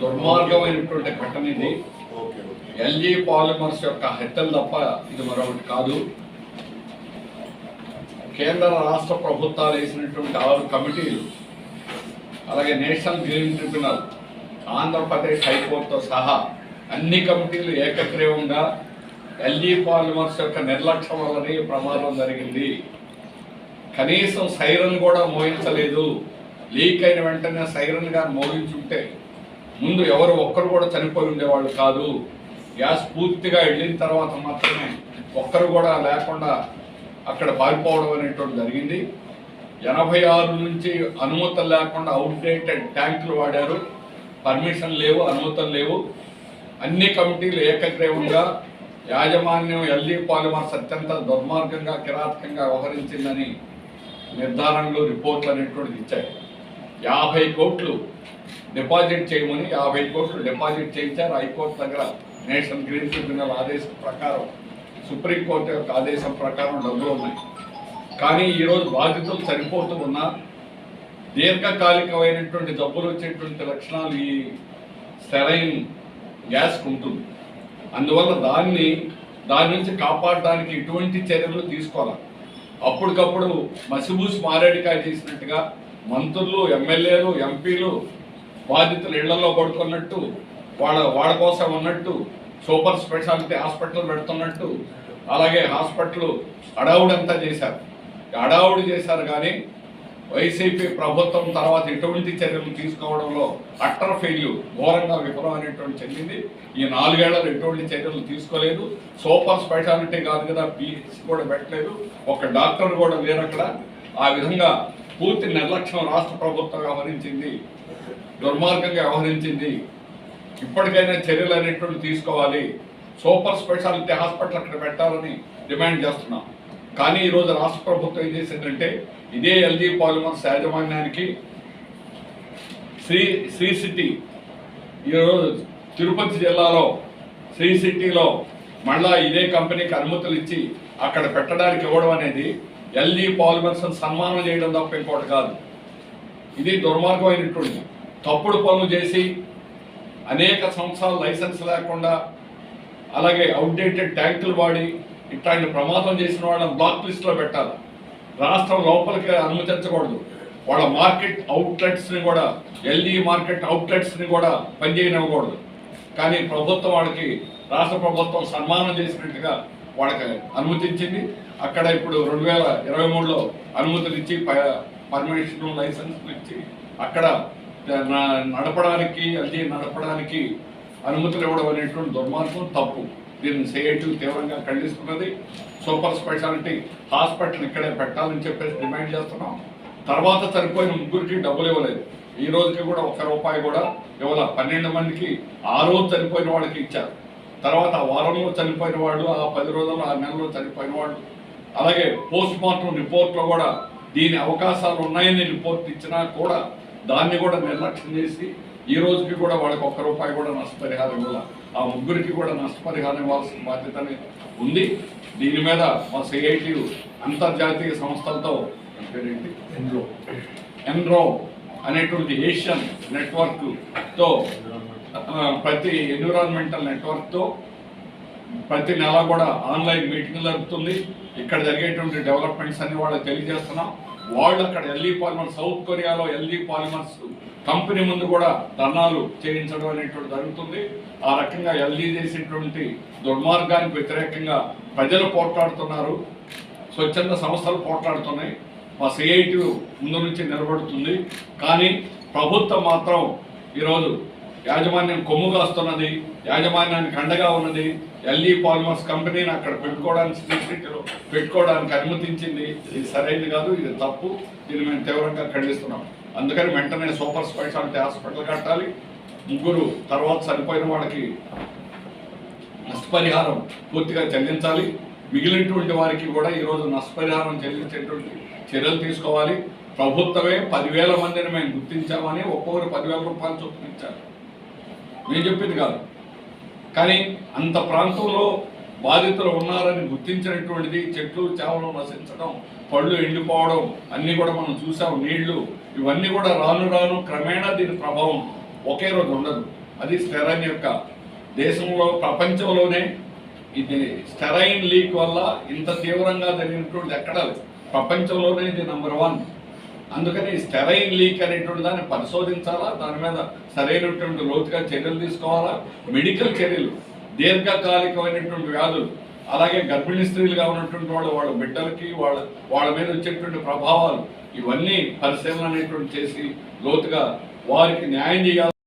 దుర్మార్గమైనటువంటి ఘటన ఇది ఎల్జీ పాలిమర్స్ యొక్క హత్యలు తప్ప ఇది మరొకటి కాదు. కేంద్ర రాష్ట్ర ప్రభుత్వాలు వేసినటువంటి ఆరు కమిటీలు అలాగే నేషనల్ గ్రీన్ ట్రిబ్యునల్ ఆంధ్రప్రదేశ్ హైకోర్టుతో సహా అన్ని కమిటీలు ఏకగ్రీవంగా ఎల్జీ పాలిమర్స్ యొక్క నిర్లక్ష్యం వల్లనే ప్రమాదం జరిగింది. కనీసం సైరన్ కూడా మోయించలేదు. లీక్ అయిన వెంటనే సైరన్గా మోగించుంటే ముందు ఎవరు ఒక్కరు కూడా చనిపోయి ఉండేవాళ్ళు కాదు. గ్యాస్ పూర్తిగా వెళ్ళిన తర్వాత మాత్రమే ఒక్కరు కూడా లేకుండా అక్కడ పారిపోవడం అనేటువంటి జరిగింది. ఎనభై ఆరు నుంచి అనుమతులు లేకుండా అవుట్డేటెడ్ ట్యాంకులు వాడారు. పర్మిషన్ లేవు అనుమతులు లేవు. అన్ని కమిటీలు ఏకగ్రీవంగా యాజమాన్యం ఎల్లీ పాలిమర్స్ అత్యంత దుర్మార్గంగా కిరాతకంగా వ్యవహరించిందని నిర్ధారణలు రిపోర్ట్లు అనేటువంటిది ఇచ్చాయి. యాభై కోట్లు డిపాజిట్ చేయమని యాభై కోట్లు డిపాజిట్ చేయించారు హైకోర్టు దగ్గర. నేషనల్ గ్రీన్ ట్రిబ్యునల్ ఆదేశం ప్రకారం సుప్రీంకోర్టు యొక్క ఆదేశం ప్రకారం డబ్బులు ఉన్నాయి. కానీ ఈరోజు బాధితులు చనిపోతూ ఉన్నా దీర్ఘకాలికమైనటువంటి జబ్బులు వచ్చేటువంటి లక్షణాలు ఈ సెలైన్ గ్యాస్కు ఉంటుంది. అందువల్ల దాన్ని దాని నుంచి కాపాడడానికి ఎటువంటి చర్యలు తీసుకోవాలి. అప్పటికప్పుడు మసిబూసి మారేడికాయ చేసినట్టుగా మంత్రులు ఎమ్మెల్యేలు ఎంపీలు బాధితులు ఇళ్ళలో పడుకున్నట్టు వాళ్ళ వాళ్ళ కోసం ఉన్నట్టు సూపర్ స్పెషాలిటీ హాస్పిటల్ పెడుతున్నట్టు అలాగే హాస్పిటల్ అడావుడంతా చేశారు. అడావుడు చేశారు కానీ వైసీపీ ప్రభుత్వం తర్వాత ఎటువంటి చర్యలు తీసుకోవడంలో అట్టర్ ఫెయిల్యూర్ ఘోరంగా విఫలమైనటువంటి చెందింది. ఈ నాలుగేళ్ళలో ఎటువంటి చర్యలు తీసుకోలేదు. సూపర్ స్పెషాలిటీ కాదు కదా పీహెచ్ కూడా పెట్టలేదు. ఒక డాక్టర్ కూడా లేరు అక్కడ ఆ విధంగా పూర్తి నిర్లక్ష్యం రాష్ట్ర ప్రభుత్వం వ్యవహరించింది దుర్మార్గంగా వ్యవహరించింది. ఇప్పటికైనా చర్యలు అనేటువంటి తీసుకోవాలి. సూపర్ స్పెషాలిటీ హాస్పిటల్ అక్కడ పెట్టాలని డిమాండ్ చేస్తున్నాం. కానీ ఈరోజు రాష్ట్ర ప్రభుత్వం ఏం చేసిందంటే ఇదే ఎల్జీ పాలిమర్స్ యాజమాన్యానికి శ్రీ శ్రీ సిటీ ఈరోజు తిరుపతి జిల్లాలో శ్రీ సిటీలో మళ్ళా ఇదే కంపెనీకి అనుమతులు ఇచ్చి అక్కడ పెట్టడానికి ఇవ్వడం అనేది ఎల్జీ పాలిమర్స్ సన్మానం చేయడం తప్ప ఇంకోటి కాదు. ఇది దుర్మార్గమైనటువంటి తప్పుడు పనులు చేసి అనేక సంవత్సరాలు లైసెన్స్ లేకుండా అలాగే అవుట్డేటెడ్ ట్యాంకులు వాడి ఇట్లాంటి ప్రమాదం చేసిన వాళ్ళని బ్లాక్ లిస్ట్లో పెట్టాలి. రాష్ట్రం లోపలికి అనుమతించకూడదు. వాళ్ళ మార్కెట్ అవుట్లెట్స్ని కూడా ఎల్ఈ మార్కెట్ అవుట్లెట్స్ని కూడా పనిచేయనివ్వకూడదు. కానీ ప్రభుత్వం వాళ్ళకి రాష్ట్ర ప్రభుత్వం సన్మానం చేసినట్టుగా వాళ్ళకి అనుమతించింది. అక్కడ ఇప్పుడు రెండు వేల ఇరవై మూడులో అనుమతులు ఇచ్చి పర్మిషన్ లైసెన్స్లు ఇచ్చి అక్కడ నడపడానికి అది నడపడానికి అనుమతులు ఇవ్వడం అనేటువంటి దుర్మార్గం తప్పు. దీన్ని సిఐటి తీవ్రంగా ఖండిస్తున్నది. సూపర్ స్పెషాలిటీ హాస్పిటల్ ఇక్కడే పెట్టాలని చెప్పేసి డిమాండ్ చేస్తున్నాం. తర్వాత చనిపోయిన ముగ్గురికి డబ్బులు ఇవ్వలేదు. ఈ రోజుకి కూడా ఒక్క రూపాయి కూడా ఇవ్వాల. పన్నెండు మందికి ఆ రోజు చనిపోయిన వాళ్ళకి ఇచ్చారు. తర్వాత ఆ వారంలో చనిపోయిన వాళ్ళు ఆ పది రోజుల్లో ఆ నెలలో చనిపోయిన వాళ్ళు. అలాగే పోస్ట్ మార్టం రిపోర్ట్లో కూడా దీని అవకాశాలు ఉన్నాయని రిపోర్ట్ ఇచ్చినా కూడా దాన్ని కూడా నిర్లక్ష్యం చేసి ఈ రోజుకి కూడా వాళ్ళకి ఒక్క రూపాయి కూడా నష్టపరిహారం ఇవ్వాలి. ఆ ముగ్గురికి కూడా నష్టపరిహారం ఇవ్వాల్సిన బాధ్యత ఉంది. దీని మీద మా సిఐటి అంతర్జాతీయ సంస్థలతో పేరేంటి ఎన్రో అనేటువంటి ఏషియన్ నెట్వర్క్తో ప్రతి ఎన్విరాన్మెంటల్ నెట్వర్క్తో ప్రతి నెల కూడా ఆన్లైన్ మీటింగ్ జరుగుతుంది. ఇక్కడ జరిగేటువంటి డెవలప్మెంట్స్ అన్ని వాళ్ళకి తెలియజేస్తున్నాం. వాళ్ళు అక్కడ ఎల్ఈ పాలిమర్స్ సౌత్ కొరియాలో ఎల్ఈ పాలిమర్స్ కంపెనీ ముందు కూడా ధర్నాలు చేయించడం అనేటువంటి జరుగుతుంది. ఆ రకంగా ఎల్ఈ చేసేటువంటి దుర్మార్గానికి వ్యతిరేకంగా ప్రజలు పోట్లాడుతున్నారు. స్వచ్ఛంద సంస్థలు పోట్లాడుతున్నాయి. మా సిఐటి ముందు నుంచి నిలబడుతుంది. కానీ ప్రభుత్వం మాత్రం ఈరోజు యాజమాన్యం కొమ్ము కాస్తున్నది యాజమాన్యానికి అండగా ఉన్నది. ఎల్ఈ పాలిమర్స్ కంపెనీని అక్కడ పెట్టుకోవడానికి స్ట్రీట్లో పెట్టుకోవడానికి అనుమతించింది. ఇది సరైనది కాదు ఇది తప్పు. దీన్ని మేము తీవ్రంగా ఖండిస్తున్నాం. అందుకని వెంటనే సూపర్ స్పెషాలిటీ హాస్పిటల్ కట్టాలి. ముగ్గురు తర్వాత చనిపోయిన వాళ్ళకి నష్టపరిహారం పూర్తిగా చెల్లించాలి. మిగిలినటువంటి వారికి కూడా ఈరోజు నష్టపరిహారం చెల్లించేటువంటి చర్యలు తీసుకోవాలి. ప్రభుత్వమే పదివేల మందిని మేము గుర్తించామని ఒక్కొక్కరు పదివేల రూపాయలు చొప్పున ఇచ్చారు. నేను చెప్పింది కాదు. కానీ అంత ప్రాంతంలో బాధితులు ఉన్నారని గుర్తించినటువంటిది చెట్లు చేవలు నశించడం పళ్ళు ఎండిపోవడం అన్నీ కూడా మనం చూసాం. నీళ్ళు ఇవన్నీ కూడా రాను రాను క్రమేణా దీని ప్రభావం ఒకే రోజు ఉండదు. అది స్టెరైన్ యొక్క దేశంలో ప్రపంచంలోనే ఇది స్టెరైన్ లీక్ వల్ల ఇంత తీవ్రంగా జరిగినటువంటి ఎక్కడ లేదు. ప్రపంచంలోనే ఇది నెంబర్ వన్ అందుకని స్టెరైన్ లీక్ అనేటువంటి దాన్ని పరిశోధించాలా? దాని మీద సరైనటువంటి లోతుగా చర్యలు తీసుకోవాలా? మెడికల్ చర్యలు దీర్ఘకాలికమైనటువంటి వ్యాధులు అలాగే గర్భిణీ స్త్రీలుగా ఉన్నటువంటి వాళ్ళు వాళ్ళ బిడ్డలకి వాళ్ళ వాళ్ళ మీద వచ్చేటువంటి ప్రభావాలు ఇవన్నీ పరిశీలన అనేటువంటి చేసి లోతుగా వారికి న్యాయం చేయాలి?